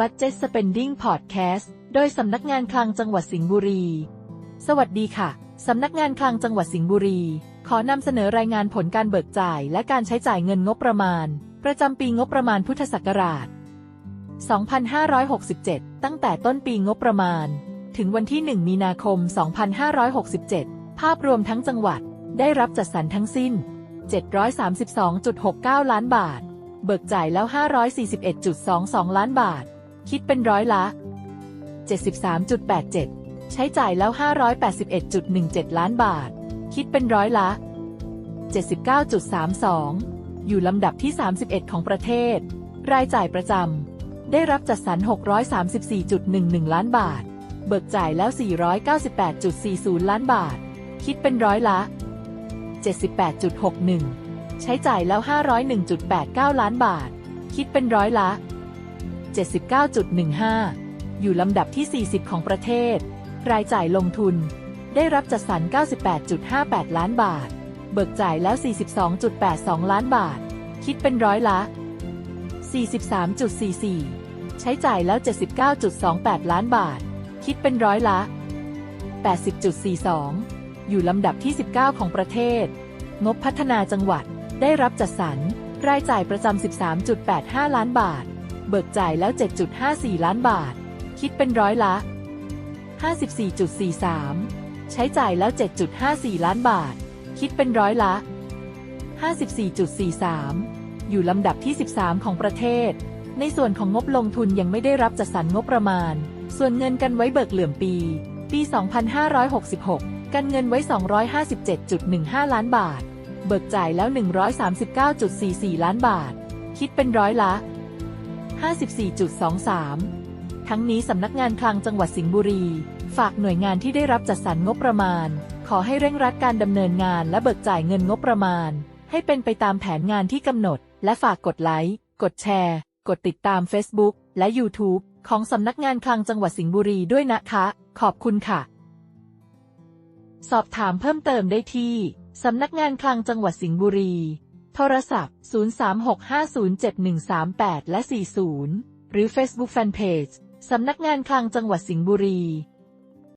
Budget Spending Podcast โดยสำนักงานคลังจังหวัดสิงห์บุรี สวัสดีค่ะ สำนักงานคลังจังหวัดสิงห์บุรี ขอนำเสนอรายงานผลการเบิกจ่ายและการใช้จ่ายเงินงบประมาณ ประจำปีงบประมาณพุทธศักราช 2567 ตั้งแต่ต้นปีงบประมาณ ถึงวันที่ 1 มีนาคม 2567 ภาพรวมทั้งจังหวัดได้รับจัดสรรทั้งสิ้น 732.69 ล้านบาท เบิกจ่ายแล้ว 541.22 ล้านบาท คิดเป็นร้อยละ 73.87 ใช้จ่ายแล้ว 581.17 ล้านบาท คิดเป็นร้อยละ 79.32 อยู่ลำดับที่ 31 ของประเทศ รายจ่ายประจำ ได้รับจัดสรร 634.11 ล้านบาท เบิกจ่ายแล้ว 498.40 ล้านบาท คิดเป็นร้อยละ 78.61 ใช้จ่ายแล้ว 501.89 ล้านบาท คิดเป็นร้อยละ 79.15 อยู่ลำดับที่ 40 ของประเทศ รายจ่ายลงทุน ได้รับจัดสรร 98.58 ล้านบาท เบิกจ่ายแล้ว 42.82 ล้านบาท คิดเป็นร้อยละ 43.44 ใช้จ่ายแล้ว 79.28 ล้านบาท คิดเป็นร้อยละ 80.42 อยู่ลำดับที่ 19 ของประเทศ งบพัฒนาจังหวัด ได้รับจัดสรร รายจ่ายประจำ 13.85 ล้านบาท เบิกจ่ายแล้ว 7.54 ล้านบาท คิดเป็นร้อยละ 54.43 ใช้จ่ายแล้ว 7.54 ล้านบาท คิดเป็นร้อยละ 54.43 อยู่ลำดับที่ 13 ของประเทศ ในส่วนของงบลงทุนยังไม่ได้รับจัดสรรงบประมาณ ส่วนเงินกันไว้เบิกเหลื่อมปี ปี 2566 กันเงินไว้ 257.15 ล้านบาท เบิกจ่ายแล้ว 139.44 ล้านบาท คิดเป็นร้อยละ 54.23 ทั้งนี้สำนักงานคลังจังหวัดสิงห์บุรี ฝากหน่วยงานที่ได้รับจัดสรรงบประมาณ ขอให้เร่งรัดการดำเนินงานและเบิกจ่ายเงินงบประมาณ ให้เป็นไปตามแผนงานที่กำหนด และฝากกดไลค์ กดแชร์ กดติดตาม Facebook และ YouTube ของสำนักงานคลังจังหวัดสิงห์บุรีด้วยนะคะ ขอบคุณค่ะ สอบถามเพิ่มเติมได้ที่สำนักงานคลังจังหวัดสิงห์บุรี โทรศัพท์ 036507138 และ 40 หรือ Facebook Fanpage สำนักงานคลังจังหวัดสิงห์บุรี